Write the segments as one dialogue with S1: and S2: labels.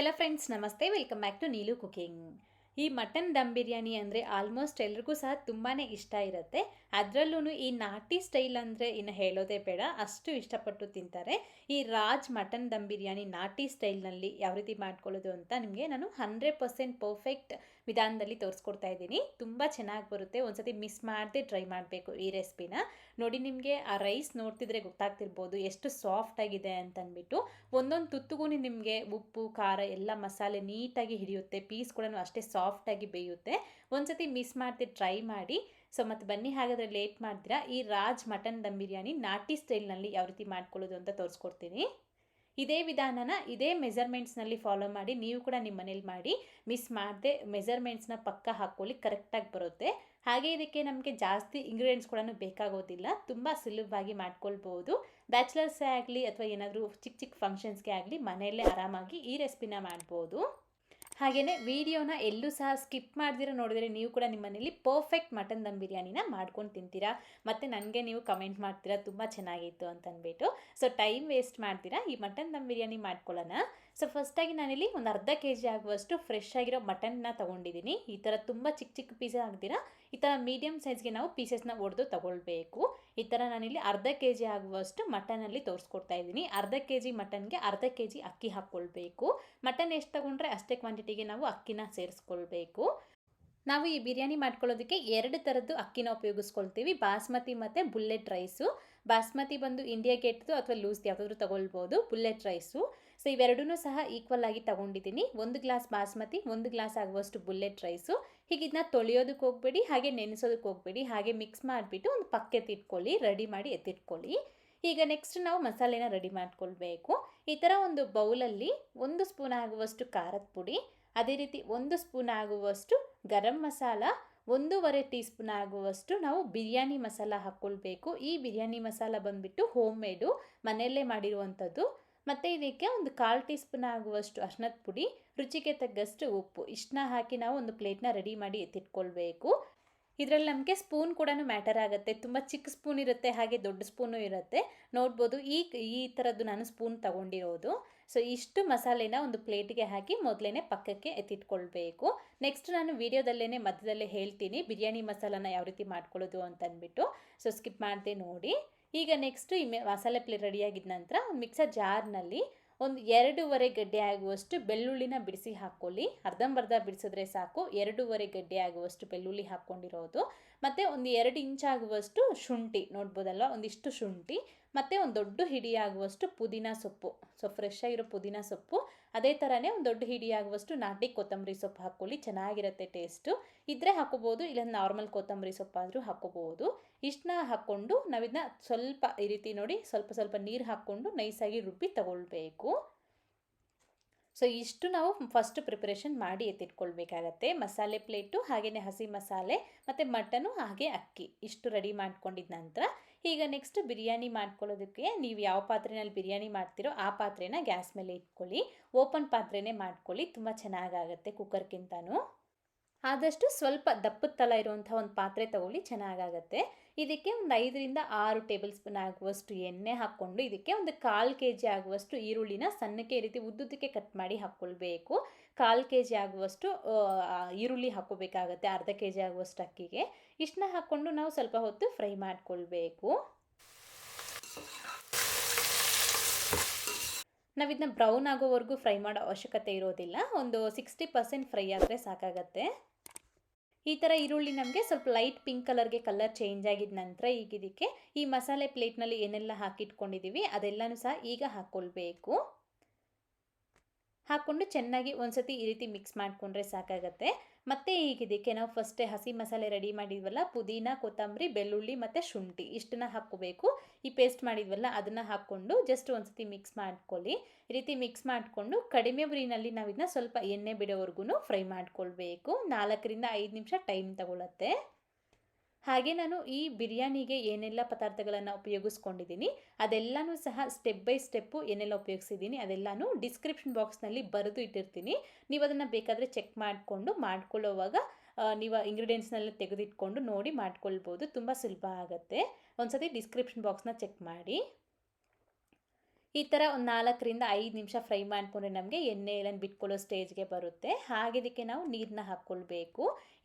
S1: Hello friends ನಮಸ್ತೆ. Welcome back to Neelu cooking ಈ mutton dum biryani ಅಂದರೆ ಆಲ್ಮೋಸ್ಟ್ ಎಲ್ರಿಗೂ ಸಹ ತುಂಬಾ ಇಷ್ಟ ಇರುತ್ತೆ. ಅದರಲ್ಲೂ ಈ ನಾಟಿ ಸ್ಟೈಲ್ ಅಂದರೆ ಇನ್ನು ಹೇಳೋದೇ ಬೇಡ, ಅಷ್ಟು ಇಷ್ಟಪಟ್ಟು ತಿಂತಾರೆ. ಈ ರಾಜ್ ಮಟನ್ ದಮ್ ಬಿರಿಯಾನಿ ನಾಟಿ ಸ್ಟೈಲ್ನಲ್ಲಿ ಯಾವ ರೀತಿ ಮಾಡ್ಕೊಳ್ಳೋದು ಅಂತ ನಿಮಗೆ ನಾನು ಹಂಡ್ರೆಡ್ ಪರ್ಸೆಂಟ್ ಪರ್ಫೆಕ್ಟ್ ವಿಧಾನದಲ್ಲಿ ತೋರಿಸ್ಕೊಡ್ತಾ ಇದ್ದೀನಿ. ತುಂಬ ಚೆನ್ನಾಗಿ ಬರುತ್ತೆ. ಒಂದ್ಸತಿ ಮಿಸ್ ಮಾಡದೆ ಟ್ರೈ ಮಾಡಬೇಕು ಈ ರೆಸಿಪಿನ. ನೋಡಿ, ನಿಮಗೆ ಆ ರೈಸ್ ನೋಡ್ತಿದ್ರೆ ಗೊತ್ತಾಗ್ತಿರ್ಬೋದು ಎಷ್ಟು ಸಾಫ್ಟ್ ಆಗಿದೆ ಅಂತ ಒಂದೊಂದು ತುತ್ತುಗೂ ನಿಮಗೆ ಉಪ್ಪು, ಖಾರ ಎಲ್ಲ ಮಸಾಲೆ ನೀಟಾಗಿ ಹಿಡಿಯುತ್ತೆ. ಪೀಸ್ ಕೂಡ ಅಷ್ಟೇ ಸಾಫ್ಟಾಗಿ ಬೇಯುತ್ತೆ. ಒಂದ್ಸತಿ ಮಿಸ್ ಮಾಡದೆ ಟ್ರೈ ಮಾಡಿ. ಸೊ ಮತ್ತು ಬನ್ನಿ ಹಾಗಾದರೆ ಲೇಟ್ ಮಾಡ್ತೀರಾ? ಈ ರಾಜ್ ಮಟನ್ ದಮ್ ಬಿರಿಯಾನಿ ನಾಟಿ ಸ್ಟೈಲ್ನಲ್ಲಿ ಯಾವ ರೀತಿ ಮಾಡ್ಕೊಳ್ಳೋದು ಅಂತ ತೋರಿಸ್ಕೊಡ್ತೀನಿ. ಇದೇ ವಿಧಾನನ ಇದೇ ಮೆಜರ್ಮೆಂಟ್ಸ್ನಲ್ಲಿ ಫಾಲೋ ಮಾಡಿ, ನೀವು ಕೂಡ ನಿಮ್ಮ ಮನೇಲಿ ಮಾಡಿ ಮಿಸ್ ಮಾಡದೆ ಮೆಜರ್ಮೆಂಟ್ಸ್ನ ಪಕ್ಕ ಹಾಕ್ಕೊಳ್ಳಿ ಕರೆಕ್ಟಾಗಿ ಬರುತ್ತೆ. ಹಾಗೆ ಇದಕ್ಕೆ ನಮಗೆ ಜಾಸ್ತಿ ಇಂಗ್ರೀಡಿಯೆಂಟ್ಸ್ ಕೂಡ ಬೇಕಾಗೋದಿಲ್ಲ. ತುಂಬ ಸುಲಭವಾಗಿ ಮಾಡ್ಕೊಳ್ಬೋದು. ಬ್ಯಾಚುಲರ್ಸೇ ಆಗಲಿ ಅಥವಾ ಏನಾದರೂ ಚಿಕ್ಕ ಚಿಕ್ಕ ಫಂಕ್ಷನ್ಸ್ಗೆ ಆಗಲಿ ಮನೆಯಲ್ಲೇ ಆರಾಮಾಗಿ ಈ ರೆಸಿಪಿನ ಮಾಡ್ಬೋದು. ಹಾಗೆಯೇ ವಿಡಿಯೋನ ಎಲ್ಲೂ ಸಹ ಸ್ಕಿಪ್ ಮಾಡಿದಿರೋ ನೋಡಿದರೆ ನೀವು ಕೂಡ ನಿಮ್ಮ ಮನೇಲಿ ಪರ್ಫೆಕ್ಟ್ ಮಟನ್ ದಮ್ ಬಿರಿಯಾನಿನ ಮಾಡ್ಕೊಂಡು ತಿಂತೀರಾ. ಮತ್ತು ನನಗೆ ನೀವು ಕಮೆಂಟ್ ಮಾಡ್ತೀರಾ, ತುಂಬ ಚೆನ್ನಾಗಿತ್ತು ಅಂತ ಅಂದ್ಬಿಟ್ಟು ಸೊ ಟೈಮ್ ವೇಸ್ಟ್ ಮಾಡ್ತೀರಾ? ಈ ಮಟನ್ ದಮ್ ಬಿರಿಯಾನಿ ಮಾಡ್ಕೊಳ್ಳೋಣ. ಸೊ ಫಸ್ಟಾಗಿ ನಾನಿಲ್ಲಿ ಒಂದು ಅರ್ಧ ಕೆ ಜಿ ಆಗುವಷ್ಟು ಫ್ರೆಶ್ ಆಗಿರೋ ಮಟನ್ನ ತೊಗೊಂಡಿದ್ದೀನಿ. ಈ ಥರ ತುಂಬ ಚಿಕ್ಕ ಚಿಕ್ಕ ಪೀಸ್ ಆಗ್ದಿರಾ ಈ ಥರ ಮೀಡಿಯಮ್ ಸೈಜ್ಗೆ ನಾವು ಪೀಸಸ್ನ ಒಡೆದು ತೊಗೊಳ್ಬೇಕು. ಈ ಥರ ನಾನಿಲ್ಲಿ ಅರ್ಧ ಕೆ ಜಿ ಆಗುವಷ್ಟು ಮಟನಲ್ಲಿ ತೋರಿಸ್ಕೊಡ್ತಾ ಇದ್ದೀನಿ. ಅರ್ಧ ಕೆ ಜಿ ಮಟನ್ಗೆ ಅರ್ಧ ಕೆ ಜಿ ಅಕ್ಕಿ ಹಾಕ್ಕೊಳ್ಬೇಕು. ಮಟನ್ ಎಷ್ಟು ತಗೊಂಡ್ರೆ ಅಷ್ಟೇ ಕ್ವಾಂಟಿಟಿಗೆ ನಾವು ಅಕ್ಕಿನ ಸೇರಿಸ್ಕೊಳ್ಬೇಕು. ನಾವು ಈ ಬಿರಿಯಾನಿ ಮಾಡ್ಕೊಳ್ಳೋದಕ್ಕೆ ಎರಡು ಥರದ್ದು ಅಕ್ಕಿನ ಉಪಯೋಗಿಸ್ಕೊಳ್ತೀವಿ. ಬಾಸ್ಮತಿ ಮತ್ತು ಬುಲ್ಲೆಟ್ ರೈಸು ಬಾಸ್ಮತಿ ಬಂದು ಇಂಡಿಯಾ ಗೇಟ್ದು ಅಥವಾ ಲೂಸ್ ಯಾವುದಾದ್ರೂ ತೊಗೊಳ್ಬೋದು. ಬುಲ್ಲೆಟ್ ರೈಸು ಸೊ ಇವೆರಡೂ ಸಹ ಈಕ್ವಲ್ ಆಗಿ ತಗೊಂಡಿದ್ದೀನಿ. ಒಂದು ಗ್ಲಾಸ್ ಬಾಸ್ಮತಿ, ಒಂದು ಗ್ಲಾಸ್ ಆಗುವಷ್ಟು ಬುಲ್ಲೆಟ್ ರೈಸು ಹೀಗೆ ಇದನ್ನ ತೊಳೆಯೋದಕ್ಕೆ ಹೋಗಬೇಡಿ, ಹಾಗೆ ನೆನೆಸೋದಕ್ಕೆ ಹೋಗಬೇಡಿ, ಹಾಗೆ ಮಿಕ್ಸ್ ಮಾಡಿಬಿಟ್ಟು ಒಂದು ಪಕ್ಕ ಎತ್ತಿಟ್ಕೊಳ್ಳಿ ರೆಡಿ ಮಾಡಿ ಎತ್ತಿಟ್ಕೊಳ್ಳಿ. ಈಗ ನೆಕ್ಸ್ಟ್ ನಾವು ಮಸಾಲೆನ ರೆಡಿ ಮಾಡ್ಕೊಳ್ಬೇಕು. ಈ ಥರ ಒಂದು ಬೌಲಲ್ಲಿ ಒಂದು ಸ್ಪೂನ್ ಆಗುವಷ್ಟು ಖಾರದ ಪುಡಿ, ಅದೇ ರೀತಿ ಒಂದು ಸ್ಪೂನ್ ಆಗುವಷ್ಟು ಗರಂ ಮಸಾಲ, ಒಂದೂವರೆ ಟೀ ಸ್ಪೂನ್ ಆಗುವಷ್ಟು ನಾವು ಬಿರಿಯಾನಿ ಮಸಾಲ ಹಾಕ್ಕೊಳ್ಬೇಕು. ಈ ಬಿರಿಯಾನಿ ಮಸಾಲ ಬಂದುಬಿಟ್ಟು ಹೋಮ್ ಮೇಡು ಮನೆಯಲ್ಲೇ ಮಾಡಿರುವಂಥದ್ದು. ಮತ್ತು ಇದಕ್ಕೆ ಒಂದು ಕಾಲು ಟೀ ಸ್ಪೂನ್ ಆಗುವಷ್ಟು ಅರ್ಶನದ ಪುಡಿ, ರುಚಿಗೆ ತಗ್ಗಷ್ಟು ಉಪ್ಪು. ಇಷ್ಟನ್ನ ಹಾಕಿ ನಾವು ಒಂದು ಪ್ಲೇಟ್ನ ರೆಡಿ ಮಾಡಿ ಎತ್ತಿಟ್ಕೊಳ್ಬೇಕು. ಇದರಲ್ಲಿ ನಮಗೆ ಸ್ಪೂನ್ ಕೂಡ ಮ್ಯಾಟರ್ ಆಗುತ್ತೆ. ತುಂಬ ಚಿಕ್ಕ ಸ್ಪೂನ್ ಇರುತ್ತೆ, ಹಾಗೆ ದೊಡ್ಡ ಸ್ಪೂನು ಇರುತ್ತೆ. ನೋಡ್ಬೋದು ಈ ಈ ಥರದ್ದು ನಾನು ಸ್ಪೂನ್ ತಗೊಂಡಿರೋದು. ಸೊ, ಇಷ್ಟು ಮಸಾಲೆನ ಒಂದು ಪ್ಲೇಟಿಗೆ ಹಾಕಿ ಮೊದಲೇ ಪಕ್ಕಕ್ಕೆ ಎತ್ತಿಟ್ಕೊಳ್ಬೇಕು. ನೆಕ್ಸ್ಟ್ ನಾನು ವೀಡಿಯೋದಲ್ಲೇ ಮಧ್ಯದಲ್ಲೇ ಹೇಳ್ತೀನಿ ಬಿರಿಯಾನಿ ಮಸಾಲಾನ ಯಾವ ರೀತಿ ಮಾಡ್ಕೊಳ್ಳೋದು ಅಂತ ಅಂದ್ಬಿಟ್ಟು ಸೊ, ಸ್ಕಿಪ್ ಮಾಡದೆ ನೋಡಿ. ಈಗ ನೆಕ್ಸ್ಟು ಈ ಮಸಾಲೆ ಪ್ಲೇಟ್ ರೆಡಿಯಾಗಿದ್ದ ನಂತರ ಮಿಕ್ಸರ್ ಜಾರ್ನಲ್ಲಿ ಒಂದು ಎರಡೂವರೆ ಗಡ್ಡೆ ಆಗುವಷ್ಟು ಬೆಳ್ಳುಳ್ಳಿನ ಬಿಡಿಸಿ ಹಾಕ್ಕೊಳ್ಳಿ ಅರ್ಧಂಬರ್ಧ ಬಿಡಿಸಿದ್ರೆ ಸಾಕು. ಎರಡೂವರೆ ಗಡ್ಡೆ ಆಗುವಷ್ಟು ಬೆಳ್ಳುಳ್ಳಿ ಹಾಕ್ಕೊಂಡಿರೋದು ಮತ್ತು ಒಂದು ಎರಡು ಇಂಚಾಗುವಷ್ಟು ಶುಂಠಿ ನೋಡ್ಬೋದಲ್ವ? ಒಂದಿಷ್ಟು ಶುಂಠಿ, ಮತ್ತು ಒಂದು ದೊಡ್ಡ ಹಿಡಿ ಆಗುವಷ್ಟು ಪುದೀನ ಸೊಪ್ಪು. ಸೊ ಫ್ರೆಶ್ ಆಗಿರೋ ಪುದೀನ ಸೊಪ್ಪು. ಅದೇ ಥರನೇ ಒಂದು ದೊಡ್ಡ ಹಿಡಿ ಆಗುವಷ್ಟು ನಾಟಿ ಕೊತ್ತಂಬರಿ ಸೊಪ್ಪು ಹಾಕ್ಕೊಳ್ಳಿ. ಚೆನ್ನಾಗಿರುತ್ತೆ ಟೇಸ್ಟು ಇದ್ದರೆ ಹಾಕೋಬೋದು ಇಲ್ಲ ನಾರ್ಮಲ್ ಕೊತ್ತಂಬರಿ ಸೊಪ್ಪಾದರೂ ಹಾಕೋಬೋದು ಇಷ್ಟನ್ನ ಹಾಕ್ಕೊಂಡು ನಾವಿದನ್ನ ಸ್ವಲ್ಪ ಈ ರೀತಿ ನೋಡಿ, ಸ್ವಲ್ಪ ಸ್ವಲ್ಪ ನೀರು ಹಾಕ್ಕೊಂಡು ನೈಸಾಗಿ ರುಬ್ಬಿ ತಗೊಳ್ಬೇಕು. ಸೊ ಇಷ್ಟು ನಾವು ಫಸ್ಟ್ ಪ್ರಿಪ್ರೇಷನ್ ಮಾಡಿ ಎತ್ತಿಟ್ಕೊಳ್ಬೇಕಾಗತ್ತೆ. ಮಸಾಲೆ ಪ್ಲೇಟು ಹಾಗೆಯೇ ಹಸಿ ಮಸಾಲೆ ಮತ್ತು ಮಟನು ಹಾಗೆ ಅಕ್ಕಿ ಇಷ್ಟು ರೆಡಿ ಮಾಡ್ಕೊಂಡಿದ್ದ ನಂತರ ಈಗ ನೆಕ್ಸ್ಟ್ ಬಿರಿಯಾನಿ ಮಾಡ್ಕೊಳ್ಳೋದಕ್ಕೆ ನೀವು ಯಾವ ಪಾತ್ರೆಯಲ್ಲಿ ಬಿರಿಯಾನಿ ಮಾಡ್ತೀರೋ ಆ ಪಾತ್ರೆನ ಗ್ಯಾಸ್ ಮೇಲೆ ಇಟ್ಕೊಳ್ಳಿ. ಓಪನ್ ಪಾತ್ರೆನೇ ಮಾಡ್ಕೊಳ್ಳಿ. ತುಂಬ ಚೆನ್ನಾಗಾಗತ್ತೆ ಕುಕ್ಕರ್ಗಿಂತನೂ ಆದಷ್ಟು ಸ್ವಲ್ಪ ದಪ್ಪದ ತಲ ಇರುವಂಥ ಒಂದು ಪಾತ್ರೆ ತಗೊಳ್ಳಿ, ಚೆನ್ನಾಗಾಗತ್ತೆ. ಇದಕ್ಕೆ ಒಂದು ಐದರಿಂದ ಆರು ಟೇಬಲ್ ಸ್ಪೂನ್ ಆಗುವಷ್ಟು ಎಣ್ಣೆ ಹಾಕ್ಕೊಂಡು ಇದಕ್ಕೆ ಒಂದು ಕಾಲು ಕೆ ಜಿ ಆಗುವಷ್ಟು ಈರುಳ್ಳಿನ ಸಣ್ಣಕ್ಕೆ ಈ ರೀತಿ ಉದ್ದುದಕ್ಕೆ ಕಟ್ ಮಾಡಿ ಹಾಕ್ಕೊಳ್ಬೇಕು. ಕಾಲು ಕೆ ಜಿ ಆಗುವಷ್ಟು ಈರುಳ್ಳಿ ಹಾಕ್ಕೋಬೇಕಾಗತ್ತೆ, ಅರ್ಧ ಕೆ ಜಿ ಆಗುವಷ್ಟು ಅಕ್ಕಿಗೆ. ಇಷ್ಟನ್ನ ಹಾಕ್ಕೊಂಡು ನಾವು ಸ್ವಲ್ಪ ಹೊತ್ತು ಫ್ರೈ ಮಾಡ್ಕೊಳ್ಬೇಕು. ಇದನ್ನ ಬ್ರೌನ್ ಆಗೋವರೆಗೂ ಫ್ರೈ ಮಾಡೋ ಅವಶ್ಯಕತೆ ಇರೋದಿಲ್ಲ. ಒಂದು ಸಿಕ್ಸ್ಟಿ ಪರ್ಸೆಂಟ್ ಫ್ರೈ ಆದರೆ ಸಾಕಾಗತ್ತೆ. ಈ ಥರ ಈರುಳ್ಳಿ ನಮಗೆ ಸ್ವಲ್ಪ ಲೈಟ್ ಪಿಂಕ್ ಕಲರ್ಗೆ ಕಲರ್ ಚೇಂಜ್ ಆಗಿದ ನಂತರ ಈಗ ಇದಕ್ಕೆ ಈ ಮಸಾಲೆ ಪ್ಲೇಟ್ನಲ್ಲಿ ಏನೆಲ್ಲ ಹಾಕಿಟ್ಕೊಂಡಿದ್ದೀವಿ ಅದೆಲ್ಲನೂ ಸಹ ಈಗ ಹಾಕ್ಕೊಳ್ಬೇಕು ಹಾಕ್ಕೊಂಡು ಚೆನ್ನಾಗಿ ಒಂದ್ಸತಿ ಈ ರೀತಿ ಮಿಕ್ಸ್ ಮಾಡಿಕೊಂಡ್ರೆ ಸಾಕಾಗತ್ತೆ. ಮತ್ತು ಈಗ ಇದಕ್ಕೆ ನಾವು ಫಸ್ಟೇ ಹಸಿ ಮಸಾಲೆ ರೆಡಿ ಮಾಡಿದ್ವಲ್ಲ, ಪುದೀನ, ಕೊತ್ತಂಬರಿ, ಬೆಳ್ಳುಳ್ಳಿ ಮತ್ತು ಶುಂಠಿ ಇಷ್ಟನ್ನ ಹಾಕ್ಕೋಬೇಕು. ಈ ಪೇಸ್ಟ್ ಮಾಡಿದ್ವಲ್ಲ, ಅದನ್ನು ಹಾಕ್ಕೊಂಡು ಜಸ್ಟ್ ಒಂದ್ಸತಿ ಮಿಕ್ಸ್ ಮಾಡ್ಕೊಳ್ಳಿ. ಈ ರೀತಿ ಮಿಕ್ಸ್ ಮಾಡಿಕೊಂಡು ಕಡಿಮೆ ಉರಿನಲ್ಲಿ ನಾವು ಇದನ್ನ ಸ್ವಲ್ಪ ಎಣ್ಣೆ ಬಿಡೋವರೆಗೂ ಫ್ರೈ ಮಾಡ್ಕೊಳ್ಬೇಕು. ನಾಲ್ಕರಿಂದ ಐದು ನಿಮಿಷ ಟೈಮ್ ತಗೊಳತ್ತೆ. ಹಾಗೆ ನಾನು ಈ ಬಿರಿಯಾನಿಗೆ ಏನೆಲ್ಲ ಪದಾರ್ಥಗಳನ್ನು ಉಪಯೋಗಿಸ್ಕೊಂಡಿದ್ದೀನಿ, ಅದೆಲ್ಲನೂ ಸಹ ಸ್ಟೆಪ್ ಬೈ ಸ್ಟೆಪ್ಪು ಏನೆಲ್ಲ ಉಪಯೋಗಿಸಿದ್ದೀನಿ, ಅದೆಲ್ಲನೂ ಡಿಸ್ಕ್ರಿಪ್ಷನ್ ಬಾಕ್ಸ್ನಲ್ಲಿ ಬರೆದು ಇಟ್ಟಿರ್ತೀನಿ. ನೀವು ಅದನ್ನು ಬೇಕಾದರೆ ಚೆಕ್ ಮಾಡಿಕೊಂಡು, ಮಾಡ್ಕೊಳ್ಳೋವಾಗ ನೀವು ಇಂಗ್ರೀಡಿಯೆಂಟ್ಸ್ನೆಲ್ಲ ತೆಗೆದಿಟ್ಕೊಂಡು ನೋಡಿ ಮಾಡ್ಕೊಳ್ಬೋದು. ತುಂಬ ಸುಲಭ ಆಗುತ್ತೆ. ಒಂದ್ಸತಿ ಡಿಸ್ಕ್ರಿಪ್ಷನ್ ಬಾಕ್ಸ್ನ ಚೆಕ್ ಮಾಡಿ. ಈ ಥರ ಒಂದು ನಾಲ್ಕರಿಂದ ಐದು ನಿಮಿಷ ಫ್ರೈ ಮಾಡಿಕೊಂಡ್ರೆ ನಮಗೆ ಎಣ್ಣೆ ಎಲ್ಲ ಬಿಟ್ಕೊಳ್ಳೋ ಸ್ಟೇಜ್ಗೆ ಬರುತ್ತೆ. ಹಾಗೆ ಇದಕ್ಕೆ ನಾವು ನೀರನ್ನ ಹಾಕ್ಕೊಳ್ಬೇಕು.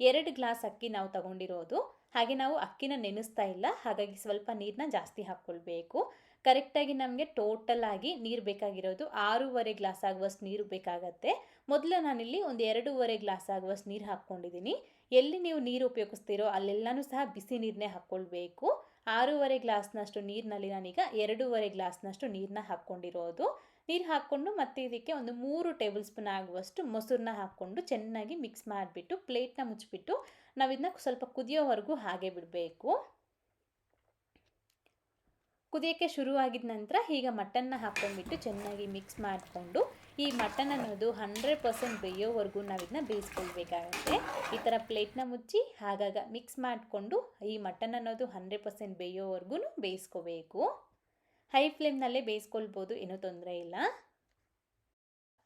S1: ಎರಡು ಗ್ಲಾಸ್ ಅಕ್ಕಿ ನಾವು ತಗೊಂಡಿರೋದು. ಹಾಗೆ ನಾವು ಅಕ್ಕಿನ ನೆನೆಸ್ತಾ ಇಲ್ಲ. ಹಾಗಾಗಿ ಸ್ವಲ್ಪ ನೀರನ್ನ ಜಾಸ್ತಿ ಹಾಕ್ಕೊಳ್ಬೇಕು. ಕರೆಕ್ಟಾಗಿ ನಮಗೆ ಟೋಟಲ್ ಆಗಿ ನೀರು ಬೇಕಾಗಿರೋದು ಆರೂವರೆ ಗ್ಲಾಸ್ ಆಗುವಷ್ಟು ನೀರು ಬೇಕಾಗತ್ತೆ. ಮೊದಲು ನಾನಿಲ್ಲಿ ಒಂದು ಎರಡೂವರೆ ಗ್ಲಾಸ್ ಆಗುವಷ್ಟು ನೀರು ಹಾಕ್ಕೊಂಡಿದ್ದೀನಿ ಎಲ್ಲಿ ನೀವು ನೀರು ಉಪಯೋಗಿಸ್ತೀರೋ ಅಲ್ಲೆಲ್ಲನೂ ಸಹ ಬಿಸಿ ನೀರನ್ನೇ ಹಾಕ್ಕೊಳ್ಬೇಕು. ಆರೂವರೆ ಗ್ಲಾಸ್ನಷ್ಟು ನೀರಿನಲ್ಲಿ ನಾನೀಗ ಎರಡೂವರೆ ಗ್ಲಾಸ್ನಷ್ಟು ನೀರನ್ನ ಹಾಕ್ಕೊಂಡಿರೋದು. ನೀರು ಹಾಕ್ಕೊಂಡು ಮತ್ತೆ ಇದಕ್ಕೆ ಒಂದು ಮೂರು ಟೇಬಲ್ ಸ್ಪೂನ್ ಆಗುವಷ್ಟು ಮೊಸರನ್ನ ಹಾಕ್ಕೊಂಡು ಚೆನ್ನಾಗಿ ಮಿಕ್ಸ್ ಮಾಡಿಬಿಟ್ಟು ಪ್ಲೇಟ್ನ ಮುಚ್ಚಿಬಿಟ್ಟು ನಾವು ಇದನ್ನ ಸ್ವಲ್ಪ ಕುದಿಯೋವರೆಗೂ ಹಾಗೆ ಬಿಡಬೇಕು. ಕುದಿಯೋಕ್ಕೆ ಶುರುವಾಗಿದ ನಂತರ ಈಗ ಮಟನ್ನ ಹಾಕ್ಕೊಂಡ್ಬಿಟ್ಟು ಚೆನ್ನಾಗಿ ಮಿಕ್ಸ್ ಮಾಡಿಕೊಂಡು ಈ ಮಟನ್ ಅನ್ನೋದು ಹಂಡ್ರೆಡ್ ಪರ್ಸೆಂಟ್ ಬೇಯೋವರೆಗೂ ನಾವು ಇದನ್ನ ಬೇಯಿಸ್ಕೊಳ್ಬೇಕಾಗತ್ತೆ. ಈ ಥರ ಪ್ಲೇಟ್ನ ಮುಚ್ಚಿ ಆಗಾಗ ಮಿಕ್ಸ್ ಮಾಡಿಕೊಂಡು ಈ ಮಟನ್ ಅನ್ನೋದು ಹಂಡ್ರೆಡ್ ಪರ್ಸೆಂಟ್ ಬೇಯೋವರೆಗೂ ಬೇಯಿಸ್ಕೋಬೇಕು. ಹೈ ಫ್ಲೇಮ್ನಲ್ಲೇ ಬೇಯಿಸ್ಕೊಳ್ಬೋದು ಏನೂ ತೊಂದರೆ ಇಲ್ಲ.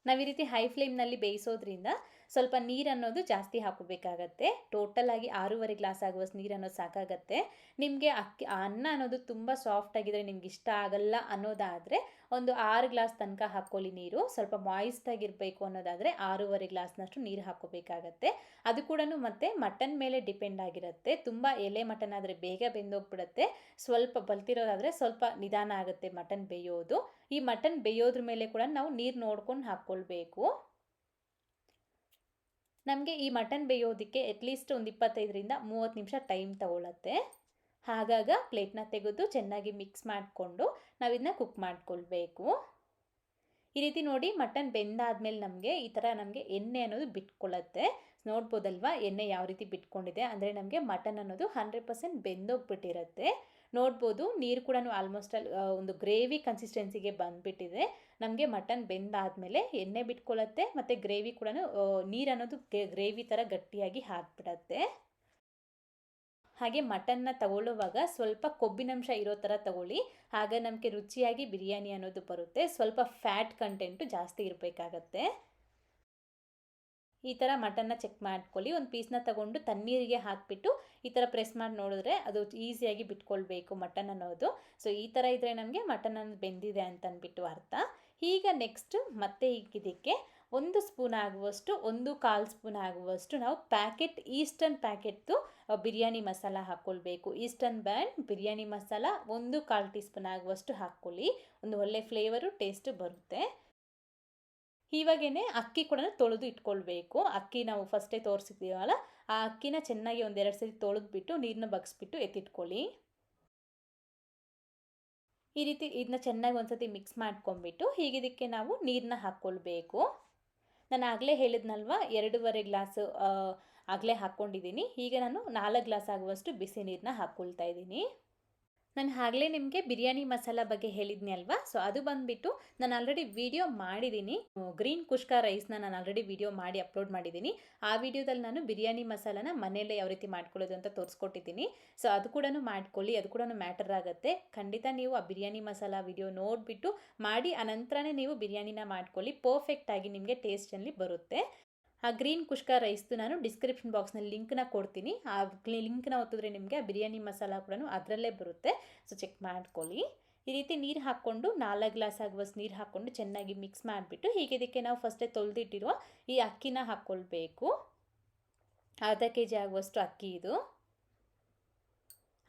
S1: ನಾವು ಈ ರೀತಿ ಹೈ ಫ್ಲೇಮ್ನಲ್ಲಿ ಬೇಯಿಸೋದ್ರಿಂದ ಸ್ವಲ್ಪ ನೀರು ಅನ್ನೋದು ಜಾಸ್ತಿ ಹಾಕೋಬೇಕಾಗತ್ತೆ ಟೋಟಲ್ ಆಗಿ ಆರೂವರೆ ಗ್ಲಾಸ್ ಆಗುವಷ್ಟು ನೀರು ಅನ್ನೋದು ಸಾಕಾಗತ್ತೆ. ನಿಮಗೆ ಅಕ್ಕಿ, ಅನ್ನ ಅನ್ನೋದು ತುಂಬ ಸಾಫ್ಟ್ ಆಗಿದ್ರೆ ನಿಮ್ಗೆ ಇಷ್ಟ ಆಗಲ್ಲ ಅನ್ನೋದಾದರೆ ಒಂದು ಆರು ಗ್ಲಾಸ್ ತನಕ ಹಾಕ್ಕೊಳ್ಳಿ ನೀರು. ಸ್ವಲ್ಪ ಮಾಯಿಸ್ಟ್ ಆಗಿರಬೇಕು ಅನ್ನೋದಾದರೆ ಆರೂವರೆ ಗ್ಲಾಸ್ನಷ್ಟು ನೀರು ಹಾಕೋಬೇಕಾಗತ್ತೆ ಅದು ಕೂಡ ಮತ್ತೆ ಮಟನ್ ಮೇಲೆ ಡಿಪೆಂಡ್ ಆಗಿರುತ್ತೆ. ತುಂಬ ಎಲೆ ಮಟನ್ ಆದರೆ ಬೇಗ ಬೆಂದೋಗ್ಬಿಡುತ್ತೆ. ಸ್ವಲ್ಪ ಬಲ್ತಿರೋದಾದರೆ ಸ್ವಲ್ಪ ನಿಧಾನ ಆಗುತ್ತೆ ಮಟನ್ ಬೇಯೋದು. ಈ ಮಟನ್ ಬೇಯೋದ್ರ ಮೇಲೆ ಕೂಡ ನಾವು ನೀರು ನೋಡ್ಕೊಂಡು ಹಾಕ್ಕೊಳ್ಬೇಕು. ನಮಗೆ ಈ ಮಟನ್ ಬೇಯೋದಕ್ಕೆ ಅಟ್ಲೀಸ್ಟ್ ಒಂದು ಇಪ್ಪತ್ತೈದರಿಂದ ಮೂವತ್ತು ನಿಮಿಷ ಟೈಮ್ ತಗೊಳತ್ತೆ. ಹಾಗಾಗ ಪ್ಲೇಟ್ನ ತೆಗೆದು ಚೆನ್ನಾಗಿ ಮಿಕ್ಸ್ ಮಾಡಿಕೊಂಡು ನಾವು ಇದನ್ನ ಕುಕ್ ಮಾಡ್ಕೊಳ್ಬೇಕು. ಈ ರೀತಿ ನೋಡಿ ಮಟನ್ ಬೆಂದಾದ್ಮೇಲೆ ನಮಗೆ ಈ ಥರ ನಮಗೆ ಎಣ್ಣೆ ಅನ್ನೋದು ಬಿಟ್ಕೊಳ್ಳುತ್ತೆ ನೋಡ್ಬೋದಲ್ವಾ ಎಣ್ಣೆ ಯಾವ ರೀತಿ ಬಿಟ್ಕೊಂಡಿದೆ ಅಂದರೆ ನಮಗೆ ಮಟನ್ ಅನ್ನೋದು ಹಂಡ್ರೆಡ್ ಪರ್ಸೆಂಟ್ ಬೆಂದೋಗ್ಬಿಟ್ಟಿರುತ್ತೆ. ನೋಡ್ಬೋದು, ನೀರು ಕೂಡ ಆಲ್ಮೋಸ್ಟ್ ಅಲ್ಲಿ ಒಂದು ಗ್ರೇವಿ ಕನ್ಸಿಸ್ಟೆನ್ಸಿಗೆ ಬಂದುಬಿಟ್ಟಿದೆ. ನಮಗೆ ಮಟನ್ ಬೆಂದಾದಮೇಲೆ ಎಣ್ಣೆ ಬಿಟ್ಕೊಳ್ಳುತ್ತೆ ಮತ್ತು ಗ್ರೇವಿ ಕೂಡ ನೀರು ಅನ್ನೋದು ಗ್ರೇವಿ ಥರ ಗಟ್ಟಿಯಾಗಿ ಹಾಕ್ಬಿಡತ್ತೆ. ಹಾಗೆ ಮಟನ್ನ ತಗೊಳ್ಳುವಾಗ ಸ್ವಲ್ಪ ಕೊಬ್ಬಿನಂಶ ಇರೋ ಥರ ತಗೊಳ್ಳಿ. ಆಗ ನಮಗೆ ರುಚಿಯಾಗಿ ಬಿರಿಯಾನಿ ಅನ್ನೋದು ಬರುತ್ತೆ. ಸ್ವಲ್ಪ ಫ್ಯಾಟ್ ಕಂಟೆಂಟು ಜಾಸ್ತಿ ಇರಬೇಕಾಗತ್ತೆ. ಈ ಥರ ಮಟನ್ನ ಚೆಕ್ ಮಾಡ್ಕೊಳ್ಳಿ. ಒಂದು ಪೀಸ್ನ ತಗೊಂಡು ತಣ್ಣೀರಿಗೆ ಹಾಕಿಬಿಟ್ಟು ಈ ಥರ ಪ್ರೆಸ್ ಮಾಡಿ ನೋಡಿದ್ರೆ ಅದು ಈಸಿಯಾಗಿ ಬಿಟ್ಕೊಳ್ಬೇಕು ಮಟನ್ ಅನ್ನೋದು. ಸೊ ಈ ಥರ ಇದ್ದರೆ ನಮಗೆ ಮಟನ್ ಅನ್ನೋದು ಬೆಂದಿದೆ ಅಂತ ಅಂದ್ಬಿಟ್ಟು ಅರ್ಥ. ಈಗ ನೆಕ್ಸ್ಟ್ ಮತ್ತೆ ಇದಕ್ಕೆ ಒಂದು ಸ್ಪೂನ್ ಆಗುವಷ್ಟು, ಒಂದು ಕಾಲು ಸ್ಪೂನ್ ಆಗುವಷ್ಟು ನಾವು ಪ್ಯಾಕೆಟ್ ಈಸ್ಟರ್ನ್ ಪ್ಯಾಕೆಟ್ದು ಬಿರಿಯಾನಿ ಮಸಾಲ ಹಾಕ್ಕೊಳ್ಬೇಕು. ಈಸ್ಟರ್ನ್ ಬ್ಯಾಂಡ್ ಬಿರಿಯಾನಿ ಮಸಾಲ ಒಂದು ಕಾಲು ಟೀ ಸ್ಪೂನ್ ಆಗುವಷ್ಟು ಹಾಕ್ಕೊಳ್ಳಿ. ಒಂದು ಒಳ್ಳೆ ಫ್ಲೇವರು ಟೇಸ್ಟು ಬರುತ್ತೆ. ಇವಾಗೇನೆ ಅಕ್ಕಿ ಕೂಡ ತೊಳೆದು ಇಟ್ಕೊಳ್ಬೇಕು. ಅಕ್ಕಿ ನಾವು ಫಸ್ಟೇ ತೋರಿಸಿದ್ದೀವಲ್ಲ, ಆ ಅಕ್ಕಿನ ಚೆನ್ನಾಗಿ ಒಂದೆರಡು ಸರಿ ತೊಳೆದ್ಬಿಟ್ಟು ನೀರನ್ನ ಬಗ್ಸ್ಬಿಟ್ಟು ಎತ್ತಿಟ್ಕೊಳ್ಳಿ. ಈ ರೀತಿ ಇದನ್ನ ಚೆನ್ನಾಗಿ ಒಂದ್ಸತಿ ಮಿಕ್ಸ್ ಮಾಡ್ಕೊಂಡ್ಬಿಟ್ಟು ಹೀಗಿದಕ್ಕೆ ನಾವು ನೀರನ್ನ ಹಾಕ್ಕೊಳ್ಬೇಕು. ನಾನು ಆಗಲೇ ಹೇಳಿದ್ನಲ್ವ, ಎರಡೂವರೆ ಗ್ಲಾಸು ಆಗಲೇ ಹಾಕ್ಕೊಂಡಿದ್ದೀನಿ. ಈಗ ನಾನು ನಾಲ್ಕು ಗ್ಲಾಸ್ ಆಗುವಷ್ಟು ಬಿಸಿ ನೀರನ್ನ ಹಾಕ್ಕೊಳ್ತಾ ಇದ್ದೀನಿ. ನಾನು ಆಗಲೇ ನಿಮಗೆ ಬಿರಿಯಾನಿ ಮಸಾಲ ಬಗ್ಗೆ ಹೇಳಿದ್ನಿ ಅಲ್ವಾ? ಸೊ ಅದು ಬಂದುಬಿಟ್ಟು ನಾನು ಆಲ್ರೆಡಿ ವಿಡಿಯೋ ಮಾಡಿದ್ದೀನಿ ಗ್ರೀನ್ ಕುಷ್ಕ ರೈಸ್ನ ನಾನು ಆಲ್ರೆಡಿ ವಿಡಿಯೋ ಮಾಡಿ ಅಪ್ಲೋಡ್ ಮಾಡಿದ್ದೀನಿ ಆ ವಿಡಿಯೋದಲ್ಲಿ ನಾನು ಬಿರಿಯಾನಿ ಮಸಾಲನ ಮನೆಯಲ್ಲೇ ಯಾವ ರೀತಿ ಮಾಡ್ಕೊಳ್ಳೋದು ಅಂತ ತೋರಿಸ್ಕೊಟ್ಟಿದ್ದೀನಿ. ಸೊ ಅದು ಕೂಡ ಮಾಡ್ಕೊಳ್ಳಿ, ಅದು ಕೂಡ ಮ್ಯಾಟರ್ ಆಗುತ್ತೆ. ಖಂಡಿತ ನೀವು ಆ ಬಿರಿಯಾನಿ ಮಸಾಲ ವಿಡಿಯೋ ನೋಡಿಬಿಟ್ಟು ಮಾಡಿ ಅನಂತರನೇ ನೀವು ಬಿರಿಯಾನಿನ ಮಾಡ್ಕೊಳ್ಳಿ. ಪರ್ಫೆಕ್ಟಾಗಿ ನಿಮಗೆ ಟೇಸ್ಟಲ್ಲಿ ಬರುತ್ತೆ. ಆ ಗ್ರೀನ್ ಕುಷ್ಕ ರೈಸ್ದು ನಾನು ಡಿಸ್ಕ್ರಿಪ್ಷನ್ ಬಾಕ್ಸ್ನಲ್ಲಿ ಲಿಂಕ್ನ ಕೊಡ್ತೀನಿ. ಆ ಲಿಂಕ್ನ ಒತ್ತಿದ್ರೆ ನಿಮಗೆ ಆ ಬಿರಿಯಾನಿ ಮಸಾಲ ಕೂಡ ಅದರಲ್ಲೇ ಬರುತ್ತೆ. ಸೊ ಚೆಕ್ ಮಾಡ್ಕೊಳ್ಳಿ. ಈ ರೀತಿ ನೀರು ಹಾಕ್ಕೊಂಡು ನಾಲ್ಕು ಗ್ಲಾಸ್ ಆಗುವಷ್ಟು ನೀರು ಹಾಕ್ಕೊಂಡು ಚೆನ್ನಾಗಿ ಮಿಕ್ಸ್ ಮಾಡಿಬಿಟ್ಟು ಹೀಗೆ ಇದಕ್ಕೆ ನಾವು ಫಸ್ಟೇ ತೊಳೆದಿಟ್ಟಿರುವ ಈ ಅಕ್ಕಿನ ಹಾಕ್ಕೊಳ್ಬೇಕು. ಅರ್ಧ ಕೆ ಜಿ ಆಗುವಷ್ಟು ಅಕ್ಕಿ ಇದು.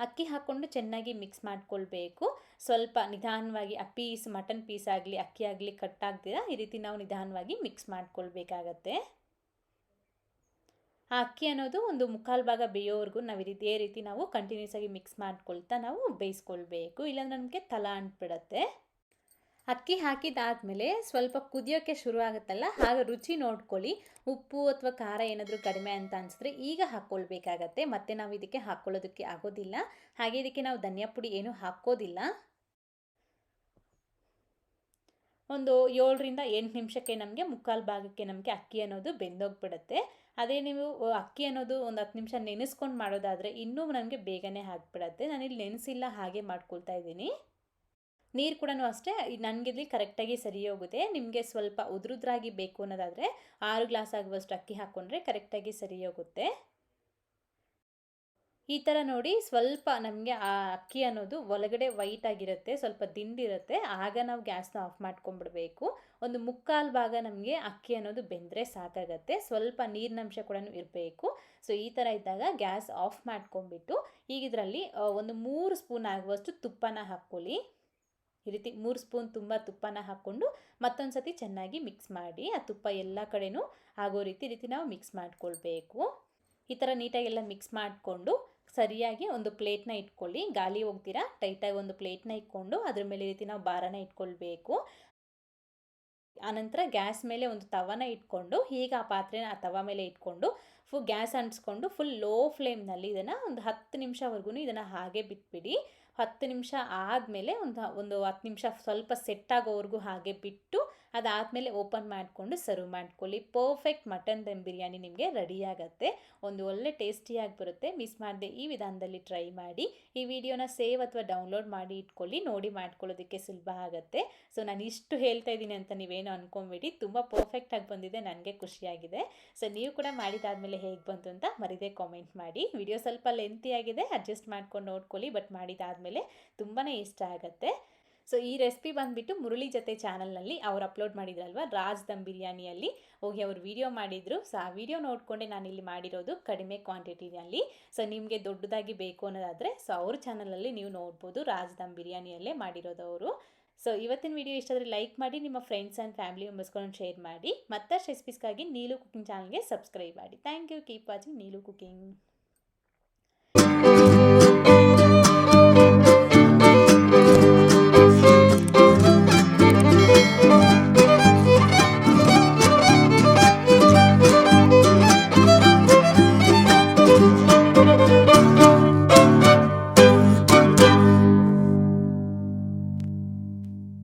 S1: ಅಕ್ಕಿ ಹಾಕ್ಕೊಂಡು ಚೆನ್ನಾಗಿ ಮಿಕ್ಸ್ ಮಾಡ್ಕೊಳ್ಬೇಕು. ಸ್ವಲ್ಪ ನಿಧಾನವಾಗಿ ಆ ಪೀಸ್ ಮಟನ್ ಪೀಸ್ ಆಗಲಿ, ಅಕ್ಕಿ ಆಗಲಿ ಕಟ್ಟಾಗ್ದಿರ ಈ ರೀತಿ ನಾವು ನಿಧಾನವಾಗಿ ಮಿಕ್ಸ್ ಮಾಡ್ಕೊಳ್ಬೇಕಾಗತ್ತೆ. ಆ ಅಕ್ಕಿ ಅನ್ನೋದು ಒಂದು ಮುಕ್ಕಾಲು ಭಾಗ ಬೇಯೋವರೆಗೂ ನಾವು ಇದೇ ರೀತಿ ನಾವು ಕಂಟಿನ್ಯೂಸ್ ಆಗಿ ಮಿಕ್ಸ್ ಮಾಡ್ಕೊಳ್ತಾ ನಾವು ಬೇಯಿಸ್ಕೊಳ್ಬೇಕು. ಇಲ್ಲಾಂದ್ರೆ ನಮಗೆ ತಲ ಅಂಟ್ಬಿಡತ್ತೆ. ಅಕ್ಕಿ ಹಾಕಿದಾದಮೇಲೆ ಸ್ವಲ್ಪ ಕುದಿಯೋಕ್ಕೆ ಶುರು ಆಗುತ್ತಲ್ಲ ಆಗ ರುಚಿ ನೋಡ್ಕೊಳ್ಳಿ. ಉಪ್ಪು ಅಥವಾ ಖಾರ ಏನಾದರೂ ಕಡಿಮೆ ಅಂತ ಅನಿಸಿದ್ರೆ ಈಗ ಹಾಕ್ಕೊಳ್ಬೇಕಾಗತ್ತೆ. ಮತ್ತೆ ನಾವು ಇದಕ್ಕೆ ಹಾಕ್ಕೊಳ್ಳೋದಕ್ಕೆ ಆಗೋದಿಲ್ಲ. ಹಾಗೆ ಇದಕ್ಕೆ ನಾವು ಧನಿಯಾ ಪುಡಿ ಏನೂ ಹಾಕೋದಿಲ್ಲ ಒಂದು ಏಳರಿಂದ ಎಂಟು ನಿಮಿಷಕ್ಕೆ ನಮಗೆ ಮುಕ್ಕಾಲು ಭಾಗಕ್ಕೆ ನಮಗೆ ಅಕ್ಕಿ ಅನ್ನೋದು ಬೆಂದೋಗ್ಬಿಡುತ್ತೆ. ಅದೇ ನೀವು ಅಕ್ಕಿ ಅನ್ನೋದು ಒಂದು ಹತ್ತು ನಿಮಿಷ ನೆನೆಸ್ಕೊಂಡು ಮಾಡೋದಾದರೆ ಇನ್ನೂ ನಮಗೆ ಬೇಗನೆ ಹಾಕ್ಬಿಡತ್ತೆ ನಾನಿಲ್ಲಿ ನೆನೆಸಿಲ್ಲ, ಹಾಗೆ ಮಾಡ್ಕೊಳ್ತಾ ಇದ್ದೀನಿ. ನೀರು ಕೂಡ ಅಷ್ಟೇ ನನಗಿಲ್ಲಿ ಕರೆಕ್ಟಾಗಿ ಸರಿ ಹೋಗುತ್ತೆ. ನಿಮಗೆ ಸ್ವಲ್ಪ ಉದ್ರುದ್ರಾಗಿ ಬೇಕು ಅನ್ನೋದಾದರೆ ಆರು ಗ್ಲಾಸ್ ಆಗುವಷ್ಟು ಅಕ್ಕಿ ಹಾಕ್ಕೊಂಡ್ರೆ ಕರೆಕ್ಟಾಗಿ ಸರಿ ಹೋಗುತ್ತೆ. ಈ ಥರ ನೋಡಿ ಸ್ವಲ್ಪ ನಮಗೆ ಆ ಅಕ್ಕಿ ಅನ್ನೋದು ಒಳಗಡೆ ವೈಟ್ ಆಗಿರುತ್ತೆ, ಸ್ವಲ್ಪ ದಿಂಡಿರುತ್ತೆ. ಆಗ ನಾವು ಗ್ಯಾಸ್ನ ಆಫ್ ಮಾಡ್ಕೊಂಡ್ಬಿಡ್ಬೇಕು. ಒಂದು ಮುಕ್ಕಾಲು ಭಾಗ ನಮಗೆ ಅಕ್ಕಿ ಅನ್ನೋದು ಬೆಂದರೆ ಸಾಕಾಗತ್ತೆ. ಸ್ವಲ್ಪ ನೀರಿನಂಶ ಕೂಡ ಇರಬೇಕು. ಸೊ ಈ ಥರ ಇದ್ದಾಗ ಗ್ಯಾಸ್ ಆಫ್ ಮಾಡ್ಕೊಂಡ್ಬಿಟ್ಟು ಈಗ ಇದರಲ್ಲಿ ಒಂದು ಮೂರು ಸ್ಪೂನ್ ಆಗುವಷ್ಟು ತುಪ್ಪನ ಹಾಕ್ಕೊಳ್ಳಿ. ಈ ರೀತಿ ಮೂರು ಸ್ಪೂನ್ ತುಂಬ ತುಪ್ಪನ ಹಾಕ್ಕೊಂಡು ಮತ್ತೊಂದು ಸತಿ ಚೆನ್ನಾಗಿ ಮಿಕ್ಸ್ ಮಾಡಿ, ಆ ತುಪ್ಪ ಎಲ್ಲ ಕಡೆನೂ ಆಗೋ ರೀತಿ ರೀತಿ ನಾವು ಮಿಕ್ಸ್ ಮಾಡ್ಕೊಳ್ಬೇಕು. ಈ ಥರ ನೀಟಾಗೆಲ್ಲ ಮಿಕ್ಸ್ ಮಾಡಿಕೊಂಡು ಸರಿಯಾಗಿ ಒಂದು ಪ್ಲೇಟ್ನ ಇಟ್ಕೊಳ್ಳಿ. ಗಾಳಿ ಹೋಗ್ತೀರಾ? ಟೈಟಾಗಿ ಒಂದು ಪ್ಲೇಟ್ನ ಇಟ್ಕೊಂಡು ಅದ್ರ ಮೇಲೆ ರೀತಿ ನಾವು ಬಾರನ ಇಟ್ಕೊಳ್ಬೇಕು. ಆನಂತರ ಗ್ಯಾಸ್ ಮೇಲೆ ಒಂದು ತವನ ಇಟ್ಕೊಂಡು, ಈಗ ಆ ಪಾತ್ರೆನ ಆ ತವ ಮೇಲೆ ಇಟ್ಕೊಂಡು, ಫು, ಗ್ಯಾಸ್ ಅಂಟಿಸ್ಕೊಂಡು ಫುಲ್ ಲೋ ಫ್ಲೇಮ್ನಲ್ಲಿ ಇದನ್ನು ಒಂದು ಹತ್ತು ನಿಮಿಷವರೆಗೂ ಇದನ್ನು ಹಾಗೆ ಬಿಟ್ಬಿಡಿ. ಹತ್ತು ನಿಮಿಷ ಆದಮೇಲೆ ಒಂದು ಒಂದು ಹತ್ತು ನಿಮಿಷ ಸ್ವಲ್ಪ ಸೆಟ್ ಆಗೋವರೆಗೂ ಹಾಗೆ ಬಿಟ್ಟು ಅದಾದಮೇಲೆ ಓಪನ್ ಮಾಡಿಕೊಂಡು ಸರ್ವ್ ಮಾಡ್ಕೊಳ್ಳಿ. ಪರ್ಫೆಕ್ಟ್ ಮಟನ್ ದಮ್ ಬಿರಿಯಾನಿ ನಿಮಗೆ ರೆಡಿಯಾಗತ್ತೆ ಒಂದು ಒಳ್ಳೆ ಟೇಸ್ಟಿಯಾಗಿ ಬರುತ್ತೆ. ಮಿಸ್ ಮಾಡದೆ ಈ ವಿಧಾನದಲ್ಲಿ ಟ್ರೈ ಮಾಡಿ. ಈ ವಿಡಿಯೋನ ಸೇವ್ ಅಥವಾ ಡೌನ್ಲೋಡ್ ಮಾಡಿ ಇಟ್ಕೊಳ್ಳಿ. ನೋಡಿ ಮಾಡ್ಕೊಳ್ಳೋದಕ್ಕೆ ಸುಲಭ ಆಗುತ್ತೆ. ಸೊ ನಾನು ಇಷ್ಟು ಹೇಳ್ತಾ ಇದ್ದೀನಿ ಅಂತ ನೀವೇನು ಅಂದ್ಕೊಂಬಿಡಿ ತುಂಬ ಪರ್ಫೆಕ್ಟಾಗಿ ಬಂದಿದೆ. ನನಗೆ ಖುಷಿಯಾಗಿದೆ. ಸೊ ನೀವು ಕೂಡ ಮಾಡಿದಾದಮೇಲೆ ಹೇಗೆ ಬಂತು ಅಂತ ಮರಿದೆ ಕಾಮೆಂಟ್ ಮಾಡಿ. ವಿಡಿಯೋ ಸ್ವಲ್ಪ ಲೆಂತಿಯಾಗಿದೆ ಅಡ್ಜಸ್ಟ್ ಮಾಡ್ಕೊಂಡು ನೋಡ್ಕೊಳ್ಳಿ. ಬಟ್ ಮಾಡಿದಾದಮೇಲೆ ತುಂಬಾ ಇಷ್ಟ ಆಗುತ್ತೆ. ಸೊ ಈ ರೆಸಿಪಿ ಬಂದುಬಿಟ್ಟು ಮುರಳಿ ಜೊತೆ ಚಾನಲ್ನಲ್ಲಿ ಅವ್ರು ಅಪ್ಲೋಡ್ ಮಾಡಿದ್ರಲ್ವ? ರಾಜ್ ದಮ್ ಬಿರಿಯಾನಿಯಲ್ಲಿ. ಹೋಗಿ ಅವರು ವಿಡಿಯೋ ಮಾಡಿದರು. ಸೊ ಆ ವಿಡಿಯೋ ನೋಡಿಕೊಂಡೆ ನಾನು ಇಲ್ಲಿ ಮಾಡಿರೋದು ಕಡಿಮೆ ಕ್ವಾಂಟಿಟಿನಲ್ಲಿ ಸೊ ನಿಮಗೆ ದೊಡ್ಡದಾಗಿ ಬೇಕು ಅನ್ನೋದಾದರೆ ಸೊ ಅವ್ರ ಚಾನಲಲ್ಲಿ ನೀವು ನೋಡ್ಬೋದು ರಾಜ್ ದಮ್ ಬಿರಿಯಾನಿಯಲ್ಲೇ ಮಾಡಿರೋದು ಅವರು. ಸೊ ಇವತ್ತಿನ ವಿಡಿಯೋ ಇಷ್ಟಾದರೆ ಲೈಕ್ ಮಾಡಿ, ನಿಮ್ಮ ಫ್ರೆಂಡ್ಸ್ ಆ್ಯಂಡ್ ಫ್ಯಾಮಿಲಿ ಮೆಂಬರ್ಸ್ಗಳನ್ನು ಶೇರ್ ಮಾಡಿ. ಮತ್ತಷ್ಟು ರೆಸಿಪೀಸ್ಗಾಗಿ ನೀಲು ಕುಕಿಂಗ್ ಚಾನಲ್ಗೆ ಸಬ್ಸ್ಕ್ರೈಬ್ ಮಾಡಿ. Thank you keep watching Neelu cooking